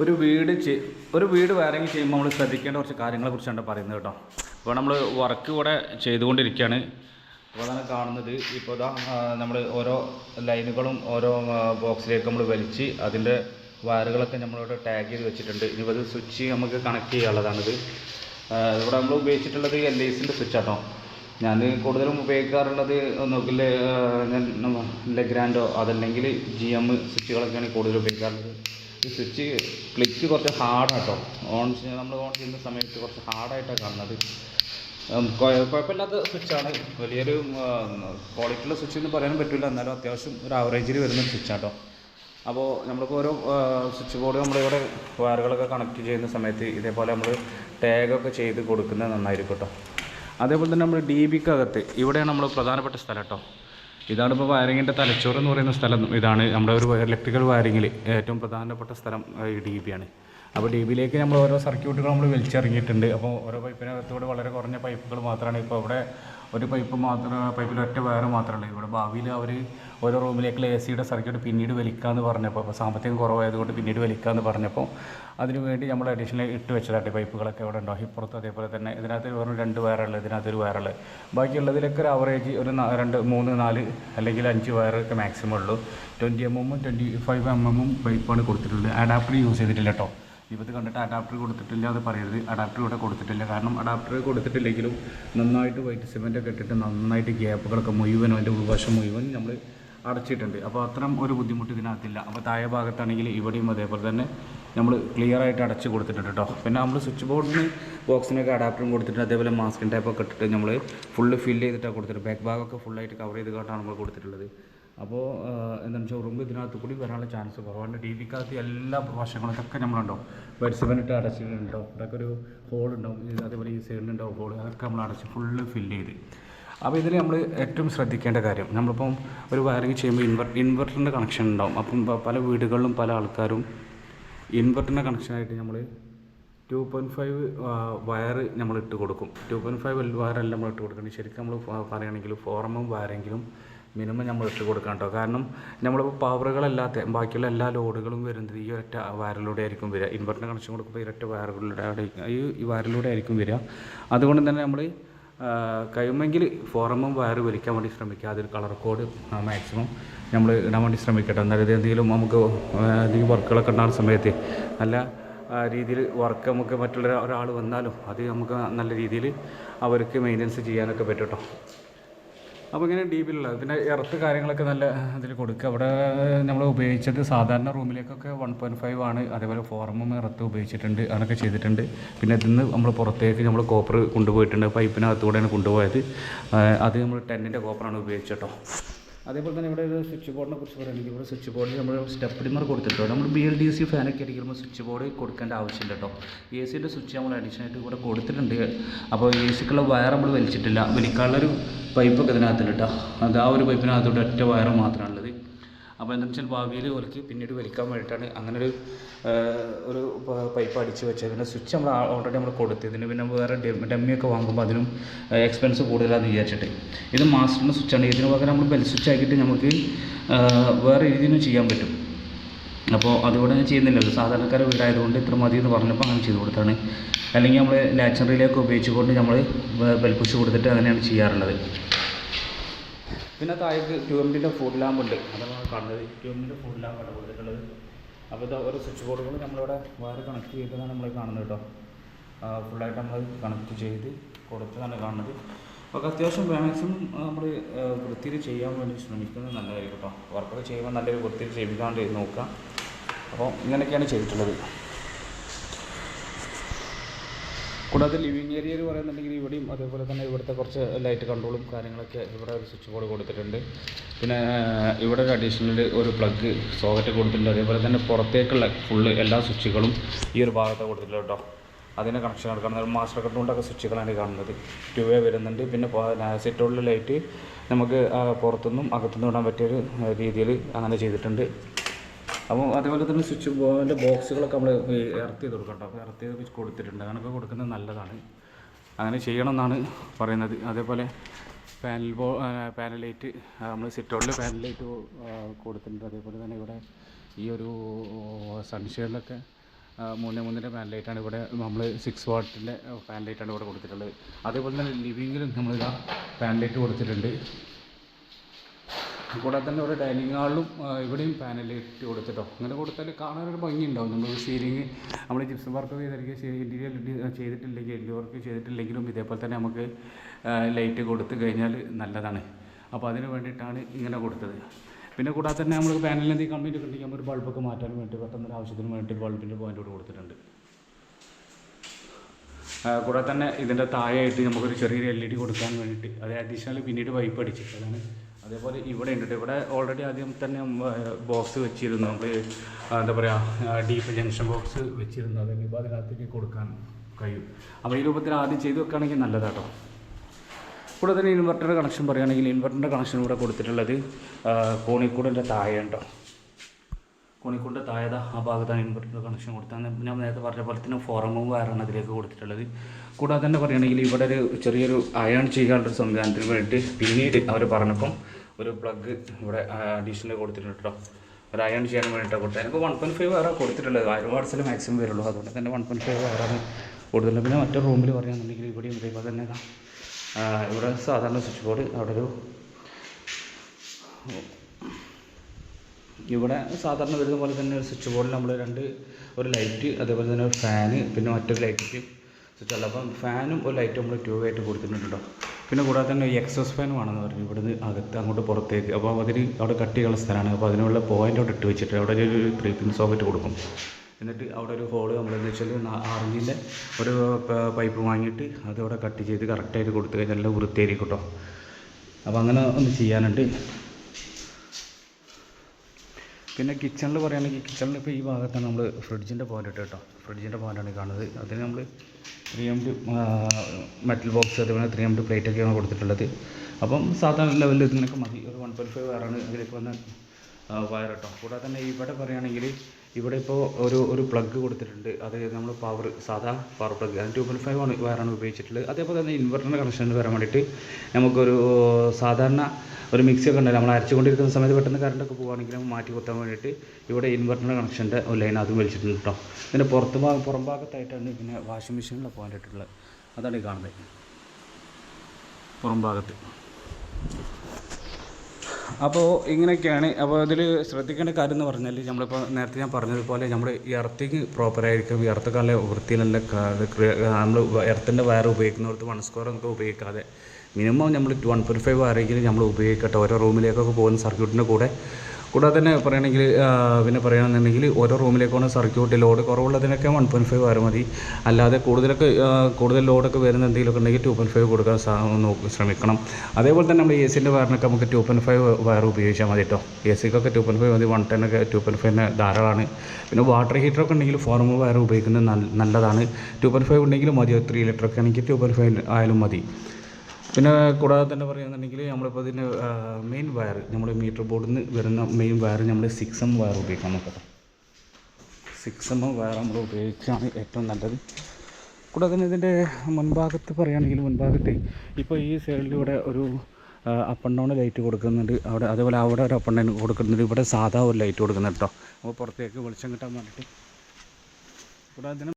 ഒരു വീട് ഒരു വീട് വയറിങ് ചെയ്യുമ്പോൾ നമ്മൾ ശ്രദ്ധിക്കേണ്ട കുറച്ച് കാര്യങ്ങളെ കുറിച്ചാണ് പറയുന്നത് കേട്ടോ. അപ്പോൾ നമ്മൾ വർക്ക് ഇവിടെ ചെയ്തുകൊണ്ടിരിക്കുകയാണ് അപ്പോൾ അതാണ് കാണുന്നത്. ഇപ്പോൾ ഇതാ നമ്മൾ ഓരോ ലൈനുകളും ഓരോ ബോക്സിലേക്ക് നമ്മൾ വലിച്ച് അതിന്റെ വയറുകളൊക്കെ നമ്മളിവിടെ ടാഗ് ചെയ്ത് വെച്ചിട്ടുണ്ട്. ഇനിയിപ്പോൾ അത് സ്വിച്ച് നമുക്ക് കണക്ട് ചെയ്യാനുള്ളതാണിത്. ഇവിടെ നമ്മൾ ഉപയോഗിച്ചിട്ടുള്ളത് എൽ ഐ സിന്റെ സ്വിച്ചാട്ടോ ഞാൻ കൂടുതലും ഉപയോഗിക്കാറുള്ളത് ഒന്നുകിൽ ഞാൻ ലെഗ്രാൻഡോ അതല്ലെങ്കിൽ ജി എം സ്വിച്ചുകളൊക്കെയാണ് കൂടുതൽ ഉപയോഗിക്കാറുള്ളത്. ഈ സ്വിച്ച് ക്ലിക്ക് കുറച്ച് ഹാർഡാട്ടോ. ഓൺ നമ്മൾ ഓൺ ചെയ്യുന്ന സമയത്ത് കുറച്ച് ഹാർഡായിട്ടാണ് കാണുന്നത്. കുഴപ്പമില്ലാത്ത സ്വിച്ചാണ്. വലിയൊരു ക്വാളിറ്റിയുള്ള സ്വിച്ച് എന്ന് പറയാൻ പറ്റില്ല എന്നാലും അത്യാവശ്യം ഒരു ആവറേജിൽ വരുന്ന സ്വിച്ചാട്ടോ. അപ്പോൾ നമ്മളിപ്പോൾ ഓരോ സ്വിച്ച് ബോർഡ് നമ്മളിവിടെ വയറുകളൊക്കെ കണക്ട് ചെയ്യുന്ന സമയത്ത് ഇതേപോലെ നമ്മൾ ടാഗൊക്കെ ചെയ്ത് കൊടുക്കുന്നത് നന്നായിരിക്കും കേട്ടോ. അതേപോലെ തന്നെ നമ്മൾ ഡി ബിക്കകത്ത് ഇവിടെയാണ് നമ്മൾ പ്രധാനപ്പെട്ട സ്ഥലം കേട്ടോ ഇതാണ് ഇപ്പോൾ വയറിങ്ങിന്റെ തലച്ചോറ് എന്ന് പറയുന്ന സ്ഥലം. ഇതാണ് നമ്മുടെ ഒരു ഇലക്ട്രിക്കൽ വയറിങ്ങിൽ ഏറ്റവും പ്രധാനപ്പെട്ട സ്ഥലം ഈ ഡി ബി ആണ്. അപ്പോൾ ഡി ബിയിലേക്ക് നമ്മൾ ഓരോ സർക്യൂട്ടുകൾ നമ്മൾ വലിച്ചിറങ്ങിയിട്ടുണ്ട്. അപ്പോൾ ഓരോ പൈപ്പിനകത്തൂടെ വളരെ കുറഞ്ഞ പൈപ്പുകൾ മാത്രമാണ് ഇപ്പോൾ ഇവിടെ ഒരു പൈപ്പ് മാത്രം പൈപ്പിൽ ഒറ്റ വയറ് മാത്രമല്ല ഇവിടെ ഭാവിയിൽ അവർ ഓരോ റൂമിലേക്കുള്ള എ സിയുടെ സർക്യൂട്ട് പിന്നീട് വലിക്കാമെന്ന് പറഞ്ഞപ്പോൾ അപ്പോൾ സാമ്പത്തികം കുറവായതുകൊണ്ട് പിന്നീട് വലിക്കാമെന്ന് പറഞ്ഞപ്പോൾ അതിനുവേണ്ടി നമ്മൾ അഡീഷണൽ ഇട്ട് വെച്ചതായിട്ട് പൈപ്പുകളൊക്കെ ഇവിടെ ഉണ്ടാവും ഇപ്പുറത്ത് അതേപോലെ തന്നെ ഇതിനകത്ത് വെറും രണ്ട് വയറുള്ളത് ഇതിനകത്ത് ഒരു വയറുള്ളത് ബാക്കിയുള്ളതിലൊക്കെ ഒരു ആവറേജ് ഒരു രണ്ട് മൂന്ന് നാല് അല്ലെങ്കിൽ അഞ്ച് വയറൊക്കെ മാക്സിമം ഉള്ളൂ. ട്വന്റി എം എമ്മും ട്വന്റി ഫൈവ് എം എമ്മും പൈപ്പാണ് കൊടുത്തിട്ടുള്ളത്. അഡാപ്റ്റർ യൂസ് ചെയ്തിട്ടില്ല കേട്ടോ ഇത് കണ്ടിട്ട് അഡാപ്റ്റർ കൊടുത്തിട്ടില്ല അത് പറയരുത്. അഡാപ്റ്റർ ഇവിടെ കൊടുത്തിട്ടില്ല. കാരണം അഡാപ്റ്റർ കൊടുത്തിട്ടില്ലെങ്കിലും നന്നായിട്ട് വൈറ്റ് സിമെന്റ് ഒക്കെ ഇട്ടിട്ട് നന്നായിട്ട് ഗ്യാപ്പുകളൊക്കെ മുഴുവനും അതിന്റെ ഉൾവശം മുഴുവൻ നമ്മൾ അടച്ചിട്ടുണ്ട്. അപ്പോൾ അത്തരം ഒരു ബുദ്ധിമുട്ട് ഇതിനകത്തില്ല. അപ്പോൾ താഴെ ഭാഗത്താണെങ്കിൽ ഇവിടെയും അതേപോലെ തന്നെ നമ്മൾ ക്ലിയർ ആയിട്ട് അടച്ച് കൊടുത്തിട്ടുണ്ട് കേട്ടോ പിന്നെ നമ്മൾ സ്വിച്ച് ബോർഡിന് ബോക്സിനൊക്കെ അഡാപ്റ്ററും കൊടുത്തിട്ട് അതേപോലെ മാസ്കിൻ ടൈപ്പൊക്കെ ഇട്ടിട്ട് നമ്മൾ ഫുള്ള് ഫില്ല് ചെയ്തിട്ടാണ് കൊടുത്തിട്ട് ബാക്ക് ഭാഗമൊക്കെ ഫുള്ളായിട്ട് കവർ ചെയ്ത് കേട്ടാണ് നമ്മൾ കൊടുത്തിട്ടുള്ളത്. അപ്പോൾ വെച്ചാൽ ഉറുമ്പ് ഇതിനകത്ത് കൂടി വരാനുള്ള ചാൻസ് കുറവാണ് ഡി വിക്കകത്ത് എല്ലാ വശങ്ങളും ഇതൊക്കെ നമ്മളുണ്ടാവും പരിസരമായിട്ട് അടച്ചിട്ടുണ്ടാവും ഇതൊക്കെ ഒരു ഇത് അതേപോലെ ഈ സൈഡിലുണ്ടാവും ഹോൾ അതൊക്കെ നമ്മൾ അടച്ച് ഫുള്ള് ഫില്ല് ചെയ്ത്. അപ്പോൾ ഇതിൽ നമ്മൾ ഏറ്റവും ശ്രദ്ധിക്കേണ്ട കാര്യം നമ്മളിപ്പം ഒരു വയറിങ് ചെയ്യുമ്പോൾ ഇൻവെർട്ട് ഇൻവെർട്ടറിന്റെ കണക്ഷൻ ഉണ്ടാവും. അപ്പം പല വീടുകളിലും പല ആൾക്കാരും ഇൻവെർട്ടറിന്റെ കണക്ഷനായിട്ട് നമ്മൾ ടു പോയിന്റ് ഫൈവ് വയർ നമ്മൾ ഇട്ട് കൊടുക്കും. ടു പോയിന്റ് ഫൈവ് വയറല്ല നമ്മൾ ഇട്ട് കൊടുക്കുന്നത് ശരിക്കും നമ്മൾ പറയുകയാണെങ്കിൽ ഫോറമും വയറെങ്കിലും മിനിമം നമ്മൾ ഇട്ട് കൊടുക്കണം കേട്ടോ. കാരണം നമ്മളിപ്പോൾ പവറുകളല്ലാത്ത ബാക്കിയുള്ള എല്ലാ ലോഡുകളും വരുന്നത് ഈ ഒറ്റ വയറിലൂടെ ആയിരിക്കും വരിക. ഇൻവെർട്ടർ കണക്ഷൻ കൊടുക്കുമ്പോൾ ഈ ഒറ്റ വയറുകളിലൂടെ ഈ വയറിലൂടെ ആയിരിക്കും വരിക. അതുകൊണ്ട് തന്നെ നമ്മൾ കഴിയുമെങ്കിൽ ഫോറമും വയർ വലിക്കാൻ വേണ്ടി ശ്രമിക്കുക. അതിൽ കളർ കോഡ് മാക്സിമം നമ്മൾ ഇടാൻ വേണ്ടി ശ്രമിക്കട്ടെ. എന്നാലും എന്തെങ്കിലും നമുക്ക് അധികം വർക്കുകളൊക്കെ ഉണ്ടാകുന്ന സമയത്ത് നല്ല രീതിയിൽ വർക്ക് നമുക്ക് മറ്റുള്ള ഒരാൾ വന്നാലും അത് നമുക്ക് നല്ല രീതിയിൽ അവർക്ക് മെയിന്റനൻസ് ചെയ്യാനൊക്കെ പറ്റും കേട്ടോ. അപ്പോൾ ഇങ്ങനെ ഡീപ്പിലുള്ള പിന്നെ ഇറത്ത് കാര്യങ്ങളൊക്കെ നല്ല ഇതിൽ കൊടുക്കുക. അവിടെ നമ്മൾ ഉപയോഗിച്ചത് സാധാരണ റൂമിലേക്കൊക്കെ വൺ പോയിന്റ് ഫൈവ് ആണ്. അതേപോലെ ഫോറമും എർത്ത് ഉപയോഗിച്ചിട്ടുണ്ട്. അതൊക്കെ ചെയ്തിട്ടുണ്ട്. പിന്നെ ഇതിൽ നിന്ന് നമ്മൾ പുറത്തേക്ക് നമ്മൾ കോപ്പർ കൊണ്ടുപോയിട്ടുണ്ട്. പൈപ്പിനകത്തൂടെയാണ് കൊണ്ടുപോയത്. അത് നമ്മൾ ടെന്നിന്റെ കോപ്പറാണ് ഉപയോഗിച്ചത് അതേപോലെ തന്നെ ഇവിടെ ഒരു സ്വിച്ച് ബോർഡിനെ കുറിച്ച് പറയുകയാണെങ്കിൽ ഇവിടെ സ്വിച്ച് ബോർഡിൽ നമ്മൾ സ്റ്റെപ്പ് ഡിമർ കൊടുത്തിട്ടോ നമ്മൾ ബി എൽ ഡി സി ഫാനൊക്കെ അടിക്കുമ്പോൾ സ്വിച്ച് ബോർഡ് കൊടുക്കേണ്ട ആവശ്യമില്ല കേട്ടോ. എ സിയുടെ സ്വിച്ച് നമ്മൾ അഡീഷണൽ ആയിട്ട് ഇവിടെ കൊടുത്തിട്ടുണ്ട്. അപ്പോൾ എ സിക്കുള്ള വയർ നമ്മൾ വലിച്ചിട്ടില്ല. വലിക്കാനുള്ളൊരു പൈപ്പൊക്കെ ഇതിനകത്തുണ്ട് കേട്ടോ. അത് ആ ഒരു പൈപ്പിനകത്തോട്ട് ഒറ്റ വയർ മാത്രമാണുള്ളത് അപ്പോൾ എന്താണെന്ന് വെച്ചാൽ ഭാവിയിൽ ഒലക്കി പിന്നീട് വലിക്കാൻ വേണ്ടിയിട്ടാണ് അങ്ങനെ ഒരു ഒരു പൈപ്പ് അടിച്ച് വെച്ചത് പിന്നെ സ്വിച്ച് നമ്മൾ ഓൾറെഡി നമ്മൾ കൊടുത്തു ഇതിന് പിന്നെ വേറെ ഡമ്മിയൊക്കെ വാങ്ങുമ്പോൾ അതിനും എക്സ്പെൻസ് കൂടുതലാണെന്ന് വിചാരിച്ചിട്ട്. ഇത് മാസ്റ്ററിന്റെ സ്വിച്ചാണ് ഇതിന് പകരം നമ്മൾ ബെൽ സ്വിച്ച് ആക്കിയിട്ട് നമുക്ക് വേറെ രീതിയിലും ചെയ്യാൻ പറ്റും. അപ്പോൾ അതുകൊണ്ട് ഞാൻ ചെയ്യുന്നില്ലല്ലോ. സാധാരണക്കാരെ വീടായതുകൊണ്ട് ഇത്ര മതി എന്ന് പറഞ്ഞപ്പോൾ അങ്ങനെ ചെയ്ത് കൊടുത്താണ്. അല്ലെങ്കിൽ നമ്മൾ ലാച്ചറിയിലേക്ക് ഉപയോഗിച്ചുകൊണ്ട് നമ്മൾ ബെൽപുഷ് കൊടുത്തിട്ട് അങ്ങനെയാണ് ചെയ്യാറുള്ളത്. പിന്നെ താഴേക്ക് ട്യൂബിന്റെ ഫുഡ് ലാമ്പ് ഉണ്ട്. അതാണ് കാണുന്നത്. ട്യൂബിന്റെ ഫുഡ് ലാമ്പാണ് കൊടുത്തിട്ടുള്ളത്. അപ്പോൾ ഇത് ഓരോ സ്വിച്ച് ബോർഡുകൾ നമ്മളിവിടെ വയർ കണക്ട് ചെയ്തതാണ് നമ്മൾ കാണുന്നത് കേട്ടോ ഫുള്ളായിട്ട് നമ്മൾ കണക്ട് ചെയ്ത് കൊടുത്തതാണ് കാണുന്നത്. അപ്പോൾ അത്യാവശ്യം മാക്സിമം നമ്മൾ വൃത്തിയിൽ ചെയ്യാൻ വേണ്ടി ശ്രമിക്കുന്നത് നല്ലതായിരിക്കും കേട്ടോ വർക്കൊക്കെ ചെയ്യുമ്പോൾ നല്ലൊരു വൃത്തിയിൽ ചെയ്യിക്കാണ്ട് നോക്കുക. അപ്പോൾ ഇങ്ങനെയൊക്കെയാണ് ചെയ്തിട്ടുള്ളത്. കൂടാതെ ലിവിങ് ഏരിയ എന്ന് പറയുന്നുണ്ടെങ്കിൽ ഇവിടെയും അതേപോലെ തന്നെ ഇവിടുത്തെ കുറച്ച് ലൈറ്റ് കൺട്രോളും കാര്യങ്ങളൊക്കെ ഇവിടെ ഒരു സ്വിച്ച് ബോർഡ് കൊടുത്തിട്ടുണ്ട്. പിന്നെ ഇവിടെ ഒരു അഡീഷണൽ ഒരു പ്ലഗ് സോക്കറ്റ് കൊടുത്തിട്ടുണ്ട്. അതേപോലെ തന്നെ പുറത്തേക്കുള്ള ഫുള്ള് എല്ലാ സ്വിച്ചുകളും ഈ ഒരു ഭാഗത്ത് കൊടുത്തിട്ടുണ്ട് കേട്ടോ അതിന് കണക്ഷൻ എടുക്കണം. മാസ്റ്റർ കട്ടുകൊണ്ടൊക്കെ സ്വിച്ചുകളാണ് കാണുന്നത്. ടു വേ വരുന്നുണ്ട്. പിന്നെ സിറ്റോളിലെ ലൈറ്റ് നമുക്ക് പുറത്തുനിന്നും അകത്തുനിന്നും ഇടാൻ പറ്റിയൊരു രീതിയിൽ അങ്ങനെ ചെയ്തിട്ടുണ്ട്. അപ്പോൾ അതേപോലെ തന്നെ സ്വിച്ച് ബോർഡിന്റെ ബോക്സുകളൊക്കെ നമ്മൾ ഇറത്തി ചെയ്ത് കൊടുക്കണം. അപ്പോൾ ഇറത്തി ചെയ്ത് കൊടുത്തിട്ടുണ്ട്. അങ്ങനെയൊക്കെ കൊടുക്കുന്നത് നല്ലതാണ്. അങ്ങനെ ചെയ്യണം എന്നാണ് പറയുന്നത്. അതേപോലെ പാനൽ ബോ പാനൽ ലൈറ്റ് നമ്മൾ സിറ്റോളിൽ പാനൽ ലൈറ്റ് കൊടുത്തിട്ടുണ്ട്. അതേപോലെ തന്നെ ഇവിടെ ഈ ഒരു സൺഷെയ്ഡിലൊക്കെ മൂന്നേ മൂന്ന് മൂന്നിന്റെ പാനൽ ലൈറ്റാണ് ഇവിടെ നമ്മൾ സിക്സ് വാട്ടിന്റെ പാനൽ ലൈറ്റാണ് ഇവിടെ കൊടുത്തിട്ടുള്ളത്. അതേപോലെ തന്നെ ലിവിങ്ങിലും നമ്മളിതാ പാനൽ ലൈറ്റ് കൊടുത്തിട്ടുണ്ട്. കൂടാതെ തന്നെ ഒരു ഡൈനിങ് ഹാളിലും ഇവിടെയും പാനൽ ഇട്ട് കൊടുത്തിട്ടോ. അങ്ങനെ കൊടുത്താൽ കാണാനൊരു ഭംഗി ഉണ്ടാവും നമ്മൾ സീലിംഗ് നമ്മൾ ജിപ്സം വർക്ക് ചെയ്തിരിക്കുക ഇന്റീരിയർ ചെയ്തിട്ടില്ലെങ്കിൽ എല്ലു വർക്ക് ചെയ്തിട്ടില്ലെങ്കിലും ഇതേപോലെ തന്നെ നമുക്ക് ലൈറ്റ് കൊടുത്തു കഴിഞ്ഞാൽ നല്ലതാണ്. അപ്പോൾ അതിന് വേണ്ടിയിട്ടാണ് ഇങ്ങനെ കൊടുത്തത്. പിന്നെ കൂടാതെ തന്നെ നമ്മൾ പാനലിൽ എന്തെങ്കിലും കംപ്ലൈന്റ് കിട്ടിയാൽ നമ്മൾ ബൾബൊക്കെ മാറ്റാൻ വേണ്ടി പെട്ടെന്നൊരു ആവശ്യത്തിന് വേണ്ടി ബൾബിന്റെ പോയിന്റ് കൂടെ കൊടുത്തിട്ടുണ്ട്. കൂടാതെ തന്നെ ഇതിന്റെ താഴെയായിട്ട് നമുക്കൊരു ചെറിയൊരു എൽ ഇ ഡി കൊടുക്കാൻ വേണ്ടിയിട്ട് അത് അഡീഷണൽ പിന്നീട് വൈപ്പ് അടിച്ചു അതാണ് അതേപോലെ ഇവിടെ ഉണ്ട് ഇവിടെ ഓൾറെഡി ആദ്യം തന്നെ ബോക്സ് വെച്ചിരുന്നു. നമ്മൾ എന്താ പറയുക ഡീപ്പ് ജംഗ്ഷൻ ബോക്സ് വെച്ചിരുന്നു. അതിന് ഇപ്പോൾ അതിനകത്തേക്ക് കൊടുക്കാൻ കഴിയും. അപ്പോൾ ഈ രൂപത്തിൽ ആദ്യം ചെയ്ത് വെക്കുകയാണെങ്കിൽ നല്ലതാട്ടോ. കൂടെ തന്നെ ഇൻവെർട്ടറിന്റെ കണക്ഷൻ പറയുകയാണെങ്കിൽ ഇൻവെർട്ടറിന്റെ കണക്ഷൻ ഇവിടെ കൊടുത്തിട്ടുള്ളത് കോണിക്കൂടിന്റെ താഴെ ഉണ്ടോ കോണിക്കൂടിന്റെ താഴെ ആ ഭാഗത്താണ് ഇൻവെർട്ടറിന്റെ കണക്ഷൻ കൊടുത്തത്. ഞാൻ നേരത്തെ പറഞ്ഞ പോലെ തന്നെ ഫോറമും വയറാണ് അതിലേക്ക് കൊടുത്തിട്ടുള്ളത്. കൂടാതെ തന്നെ പറയുകയാണെങ്കിൽ ഇവിടെ ഒരു ചെറിയൊരു അയൺ ചെയ്യാനുള്ള സംവിധാനത്തിന് വേണ്ടിയിട്ട് പിന്നീട് അവർ പറഞ്ഞപ്പം ഒരു പ്ലഗ് ഇവിടെ അഡീഷണൽ കൊടുത്തിട്ടുണ്ട് കേട്ടോ ഒരു അയൺ ചെയ്യാൻ വേണ്ടിയിട്ടാണ് കൊടുത്തത്. എനിക്ക് വൺ പോയിന്റ് ഫൈവ് വേറെ കൊടുത്തിട്ടുള്ളത് ആയിരം വാട്സിൽ മാക്സിമം വരുള്ളൂ. അതുകൊണ്ട് തന്നെ വൺ പോയിന്റ് ഫൈവ് വേറെ കൊടുത്തിട്ടുള്ളത്. പിന്നെ മറ്റൊരു റൂമിൽ പറയുകയാണെന്നുണ്ടെങ്കിൽ ഇവിടെയും ഇതേപോലെ തന്നെ ഇവിടെ സാധാരണ സ്വിച്ച് ബോർഡ് അവിടെ ഒരു ഇവിടെ സാധാരണ വരുന്ന പോലെ തന്നെ ഒരു സ്വിച്ച് ബോർഡിൽ നമ്മൾ രണ്ട് ഒരു ലൈറ്റ് അതേപോലെ തന്നെ ഒരു ഫാന് പിന്നെ മറ്റൊരു ലൈറ്റ് സ്വിച്ച് ഉള്ളത് അപ്പം ഫാനും ഒരു ലൈറ്റും നമ്മൾ ട്യൂബ് ആയിട്ട് കൊടുത്തിട്ടുണ്ട് കേട്ടോ പിന്നെ കൂടാതെ തന്നെ ഈ എക്സോസ് വേണമെന്ന് പറഞ്ഞു. ഇവിടുന്ന് അകത്ത് അങ്ങോട്ട് പുറത്തേക്ക്. അപ്പോൾ അതിന് അവിടെ കട്ടിയുള്ള സ്ഥലമാണ്. അപ്പോൾ അതിനുള്ള പോയിന്റ് അവിടെ ഇട്ട് വെച്ചിട്ട് അവിടെ ഒരു ത്രീ പിൻ സോക്കറ്റ് കൊടുക്കും. എന്നിട്ട് അവിടെ ഒരു ഹോൾ നമ്മളെന്ന് വെച്ചാൽ ആറിഞ്ചിന്റെ ഒരു പൈപ്പ് വാങ്ങിയിട്ട് അതവിടെ കട്ട് ചെയ്ത് കറക്റ്റായിട്ട് കൊടുത്തു കഴിഞ്ഞാൽ നല്ല വൃത്തിയായിരിക്കും കേട്ടോ. അപ്പോൾ അങ്ങനെ ഒന്ന് ചെയ്യാനുണ്ട്. പിന്നെ കിച്ചണിൽ പറയുകയാണെങ്കിൽ കിച്ചണിൽ ഇപ്പോൾ ഈ ഭാഗത്താണ് നമ്മൾ ഫ്രിഡ്ജിന്റെ പോയിന്റ് ഇട്ട് കേട്ടോ ഫ്രിഡ്ജിന്റെ പോയിന്റാണ് കാണുന്നത്. അതിന് നമ്മൾ three M D metal box അതുപോലെ ത്രീ എം ഡി പ്ലേറ്റ് ഒക്കെയാണ് കൊടുത്തിട്ടുള്ളത്. അപ്പം സാധാരണ ലെവലിൽ ഇതിനൊക്കെ മതി. ഒരു വൺ പോയിന്റ് ഫൈവ് വയറാണ് ഇതിലേക്ക് വന്ന വയർ കേട്ടോ കൂടാതെ തന്നെ ഇവിടെ പറയുകയാണെങ്കിൽ ഇവിടെ ഇപ്പോൾ ഒരു ഒരു പ്ലഗ് കൊടുത്തിട്ടുണ്ട്. അത് നമ്മൾ പവർ സാധാ പവർ പ്ലഗ് അതിന് ടു പോയിന്റ് ഫൈവ് ആണ് വയറാണ് ഉപയോഗിച്ചിട്ടുള്ളത്. അതേപോലെ തന്നെ ഇൻവെർട്ടറിന്റെ കണക്ഷൻ വരാൻ വേണ്ടിയിട്ട് നമുക്കൊരു സാധാരണ ഒരു മിക്സി ഒക്കെ ഉണ്ടല്ലോ നമ്മൾ അരച്ചുകൊണ്ടിരിക്കുന്ന സമയത്ത് പെട്ടെന്ന് കറണ്ടൊക്കെ പോകുകയാണെങ്കിൽ മാറ്റി കുത്താൻ വേണ്ടിയിട്ട് ഇവിടെ ഇൻവെർട്ടറിന്റെ കണക്ഷന്റെ ഒരു ലൈൻ അതും വലിച്ചിട്ടുണ്ട് കേട്ടോ ഇതിന്റെ പുറത്ത് ഭാഗം പുറം ഭാഗത്തായിട്ടാണ് പിന്നെ വാഷിംഗ് മെഷീനിലെ പോയിന്റ് ഇട്ടിട്ടുള്ളത് അതാണ് ഈ കാണുന്നത്. പുറം ഭാഗത്ത്. അപ്പോൾ ഇങ്ങനെയൊക്കെയാണ്. അപ്പോൾ ഇതിൽ ശ്രദ്ധിക്കേണ്ട കാര്യം എന്ന് പറഞ്ഞാൽ നമ്മളിപ്പോൾ നേരത്തെ ഞാൻ പറഞ്ഞതുപോലെ നമ്മൾ ഇറത്തേക്ക് പ്രോപ്പറായിരിക്കും എർത്തക്കാളിലെ വൃത്തിയിലല്ല നമ്മൾ ഇറത്തിന്റെ വയർ ഉപയോഗിക്കുന്നിടത്ത് വൺ സ്ക്വയർ നമുക്ക് ഉപയോഗിക്കാതെ മിനിമം നമ്മൾ വൺ പോയിന്റ് ഫൈവ് ആരെങ്കിലും നമ്മൾ ഉപയോഗിക്കട്ടെ. ഓരോ റൂമിലേക്കൊക്കെ പോകുന്ന സർക്യൂട്ടിന്റെ കൂടെ. കൂടാതെ തന്നെ പറയുകയാണെങ്കിൽ പിന്നെ പറയുകയാണെന്നുണ്ടെങ്കിൽ ഓരോ റൂമിലേക്കാണ് സർക്യൂട്ട് ലോഡ് കുറവുള്ളതിനൊക്കെ വൺ പോയിന്റ് ഫൈവ് വയർ മതി. അല്ലാതെ കൂടുതലൊക്കെ കൂടുതൽ ലോഡൊക്കെ വരുന്ന എന്തെങ്കിലുമൊക്കെ ഉണ്ടെങ്കിൽ ടു പോയിന്റ് ഫൈവ് കൊടുക്കാൻ നോക്കി ശ്രമിക്കണം. അതേപോലെ തന്നെ നമ്മൾ എ സിന്റെ വയറിനൊക്കെ നമുക്ക് ടു പോയിന്റ് ഫൈവ് വയർ ഉപയോഗിച്ചാൽ മതി കേട്ടോ. എ സിക്കൊക്കെ ടു പോയിന്റ് ഫൈവ് മതി വൺ ടെൻ ഒക്കെ ടു പോയിന്റ് ഫൈവിന് ധാരാളമാണ്. പിന്നെ വാട്ടർ ഹീറ്ററൊക്കെ ഉണ്ടെങ്കിൽ ഫോർമൽ വയർ ഉപയോഗിക്കുന്നത് നല്ലതാണ്. ടു പോയിന്റ് ഫൈവ് ഉണ്ടെങ്കിലും മതി ത്രീ ലിറ്ററൊക്കെ ആണെങ്കിൽ ടു പോയിന്റ് ഫൈവ് ആയാലും മതി. പിന്നെ കൂടാതെ തന്നെ പറയുകയാണെന്നുണ്ടെങ്കിൽ നമ്മളിപ്പോൾ ഇതിന്റെ മെയിൻ വയർ നമ്മുടെ മീറ്റർ ബോർഡിൽ നിന്ന് വരുന്ന മെയിൻ വയർ നമ്മൾ സിക്സ് എം വയർ ഉപയോഗിക്കാൻ നോക്കട്ടെ സിക്സ് എം വയർ നമ്മൾ ഉപയോഗിക്കുകയാണ് ഏറ്റവും നല്ലത്. കൂടാതെ തന്നെ ഇതിന്റെ മുൻഭാഗത്ത് പറയുകയാണെങ്കിൽ മുൻഭാഗത്ത് ഇപ്പോൾ ഈ സൈഡിലൂടെ ഒരു അപ്പ് ആൻഡ് ഡൗൺ ലൈറ്റ് കൊടുക്കുന്നുണ്ട്. അവിടെ അതേപോലെ അവിടെ ഒരു അപ്പ് ആൻഡ് ഡൗൺ കൊടുക്കുന്നുണ്ട്. ഇവിടെ സാധാ ഒരു ലൈറ്റ് കൊടുക്കുന്നുണ്ട് കേട്ടോ അപ്പോൾ പുറത്തേക്ക് വെളിച്ചം കിട്ടാൻ വേണ്ടിയിട്ട്. കൂടാതെ